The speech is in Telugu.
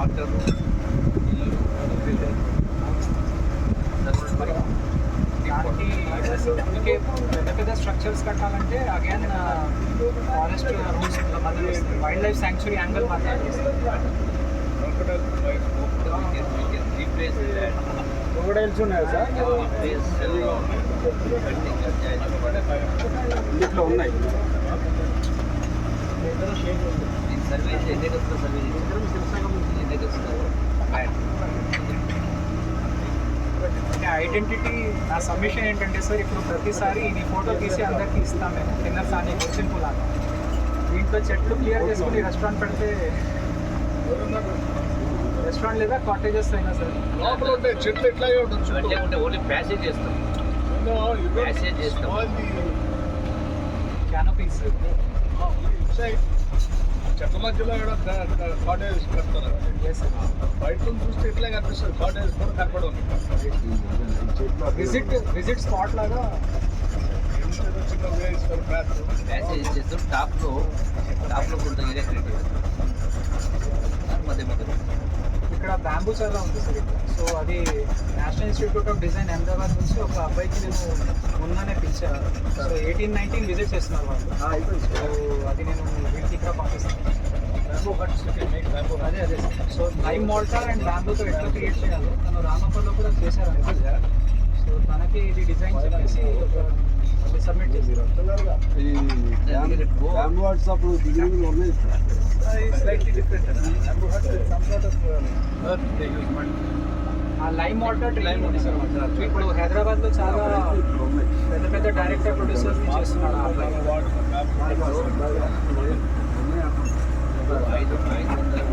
వాటర్ నీళ్ళు దానికి పెద్ద పెద్ద స్ట్రక్చర్స్ కట్టాలంటే again forest rules wild life sanctuary angle crocodiles ఉన్నాయా సార్? ఇంట్లో ఉన్నాయి. సర్వే చేసేటప్పుడు సర్వే చేసి ఐడెంటిటీ నా సబ్మిషన్ ఏంటంటే సార్ ఇప్పుడు ప్రతిసారి ఇది ఫోటో తీసి అందరికి ఇస్తాం మేము డిన్నర్ సార్ గుర్తింపు లాగా దీంట్లో చెట్లు క్లియర్ చేసుకుని రెస్టారెంట్ పెడితే రెస్టారెంట్ లేదా కాటేజెస్ అయినా సార్. లోపల ఉంటే చెట్లు ఎట్లాగే ఉండొచ్చు అంటే ఉంటే ఓన్లీ ప్యాసేజ్ చేస్తాం. Passage చేస్తాం. క్యానోపీస్ చెట్ల మధ్యలో కాటేజ్ కడతారు బయట చూస్తే ఇట్లా కనిపిస్తుంది కాటేజ్ కూడా కనపడదు విజిట్ విజిట్ స్పాట్ లాగా చిన్న వేస్ బ్యాక్ ప్యాసేజ్ చేస్తాం టాప్లో టాప్లో కొంత ఏరియా క్రియేట్ చేస్తారు మధ్య మధ్యలో చాలా ఉంది సార్ సో అది National Institute of Design Ahmedabad నుంచి ఒక అబ్బాయికి నేను మొన్ననే పిలిచాను సో ఎయిటీన్ నైన్టీన్ విజిట్ చేస్తున్నారు వాళ్ళు. సో అది నేను వీటికి ఇక్కడ పంపిస్తాను. అదే అదే sir. So lime mortar and బ్యాంబూతో ఎట్లా క్రియేట్ చేయాలో తను రామప్పలో కూడా చేశారు సో తనకి ఇది డిజైన్ చెప్పేసి సబ్మిట్ చేశారు. బ్యాంబూ వాట్సాప్ ఉన్నాయి slightly different bamboo hut some sort of earth they use mud a lime mortar train ఉంది సార్ ఇప్పుడు హైదరాబాద్లో చాలా పెద్ద పెద్ద డైరెక్టర్ ప్రొడ్యూసర్స్ చేస్తున్నాడు ఆ అబ్బాయి ఐదు ఐదు